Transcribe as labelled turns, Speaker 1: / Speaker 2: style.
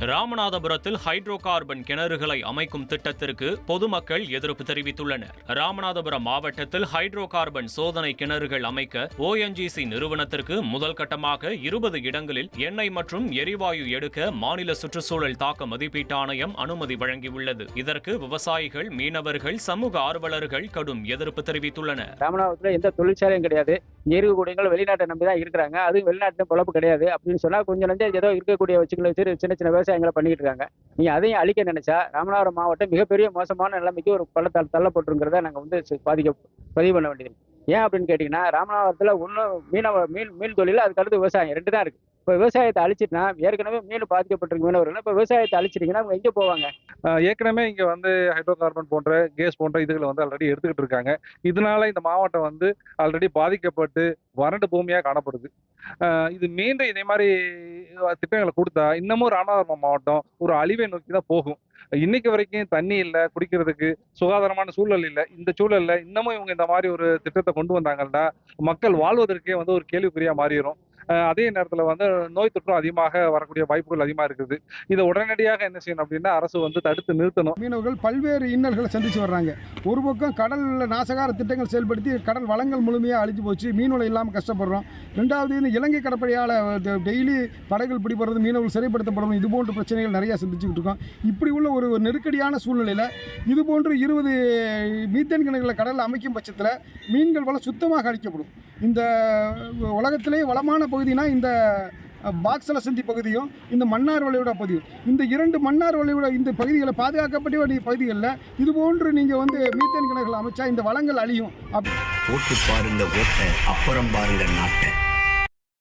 Speaker 1: ராமநாதபுரத்தில் hydro carbon கிணறுகளை அமைக்கும் திட்டத்திற்கு பொதுமக்கள் எதிர்ப்பு தெரிவித்துள்ளனர். ராமநாதபுரம் மாவட்டத்தில் ஹைட்ரோ கார்பன் சோதனை கிணறுகள் அமைக்க ஓஎன்ஜிசி நிறுவனத்திற்கு முதல் கட்டமாக இருபது இடங்களில் எண்ணெய் மற்றும் எரிவாயு எடுக்க மாநில சுற்றுச்சூழல் தாக்க மதிப்பீட்டு ஆணையம் அனுமதி வழங்கியுள்ளது. இதற்கு விவசாயிகள் மீனவர்கள் சமூக ஆர்வலர்கள் கடும் எதிர்ப்பு தெரிவித்துள்ளனர்.
Speaker 2: ராமநாதபுரத்தில் எந்த தொழிற்சாலையும் கிடையாது. இங்கே இருக்கக்கூடியவங்க வெளிநாட்டை நம்பி தான் இருக்கிறாங்க. அதுவும் வெளிநாட்டு பொழப்பு கிடையாது. அப்படின்னு சொன்னால் கொஞ்சம் நஞ்சம் ஏதோ இருக்கக்கூடிய வச்சுக்களை வச்சு சின்ன சின்ன விவசாயங்களை பண்ணிட்டு இருக்காங்க. நீங்கள் அதையும் அழிக்க நினைச்சா ராமநாதபுரம் மாவட்டம் மிகப்பெரிய மோசமான நிலைமைக்கு ஒரு பள்ளத்தால் தள்ளப்பட்டிருக்கிறத நாங்கள் வந்து பாதிக்க பதிவு பண்ண வேண்டியது ஏன் அப்படின்னு கேட்டிங்கன்னா ராமநாதபுரத்தில் ஒன்றும் மீனவ மீன் மீன் தொழில் அதுக்கடுத்து விவசாயம். ரெண்டு தான் இருக்குது இப்போ விவசாயத்தை அழிச்சிட்டுனா ஏற்கனவே மீன் பாதிக்கப்பட்டிருக்கு மீனவர்கள் இப்போ விவசாயத்தை அழிச்சிட்டிங்கன்னா அவங்க எங்கே போவாங்க?
Speaker 3: ஏற்கனவே இங்க வந்து ஹைட்ரோ கார்பன் போன்ற கேஸ் போன்ற இதுகளை வந்து ஆல்ரெடி எடுத்துக்கிட்டு இருக்காங்க. இதனால இந்த மாவட்டம் வந்து ஆல்ரெடி பாதிக்கப்பட்டு வறண்டு பூமியா காணப்படுது. இது மீண்டும் இதே மாதிரி திட்டங்களை கொடுத்தா இன்னமும் ராமநாதபுரம் மாவட்டம் ஒரு அழிவை நோக்கி தான் போகும். இன்னைக்கு வரைக்கும் தண்ணி இல்லை குடிக்கிறதுக்கு சுகாதாரமான சூழல் இல்லை. இந்த சூழல்ல இன்னமும் இவங்க இந்த மாதிரி ஒரு திட்டத்தை கொண்டு வந்தாங்கன்னா மக்கள் வாழ்வதற்கே வந்து ஒரு கேள்விக்குறியா மாறிடும் அதே நேரத்தில் வந்து நோய் தொற்றும் அதிகமாக வரக்கூடிய வாய்ப்புகள் அதிகமாக இருக்குது. இதை உடனடியாக என்ன செய்யணும் அப்படின்னா அரசு வந்து தடுத்து நிறுத்தணும்.
Speaker 4: மீனவர்கள் பல்வேறு இன்னல்களை சந்திச்சு வர்றாங்க. ஒரு பக்கம் கடலில் நாசகார திட்டங்கள் செயல்படுத்தி கடல் வளங்கள் முழுமையாக அழிஞ்சு போச்சு மீன்வளம் இல்லாமல் கஷ்டப்படுறோம். ரெண்டாவது இந்த இலங்கை கடற்படையால் டெய்லி படகுகள் பிடிபடுறது மீனவர்கள் சிறைப்படுத்தப்படும் இது போன்ற பிரச்சனைகள் நிறையா சந்திச்சுக்கிட்டு இருக்கோம். இப்படி உள்ள ஒரு ஒரு நெருக்கடியான சூழ்நிலையில் இது போன்று இருபது மீத்தேன் கிணறுகளை கடலில் அமைக்கும் பட்சத்தில் மீன்கள் வளம் சுத்தமாக அழிக்கப்படும். இந்த உலகத்திலே வளமான பகுதினா இந்த பாக்ஸல சந்தி பகுதியும் இந்த மன்னார் வளைகுடா பகுதியும். இந்த இரண்டு மன்னார் வளைகுடா இந்த பகுதிகளை பாதுகாக்கப்பட்ட வேண்டிய பகுதிகளில் இது போன்று நீங்கள் வந்து மீத்தேன் கிணறுகள் அமைச்சா இந்த வளங்கள் அழியும். அப்படி
Speaker 5: ஓட்டு பாருங்க ஓட்ட அப்புறம் பாருங்க நாட்டை.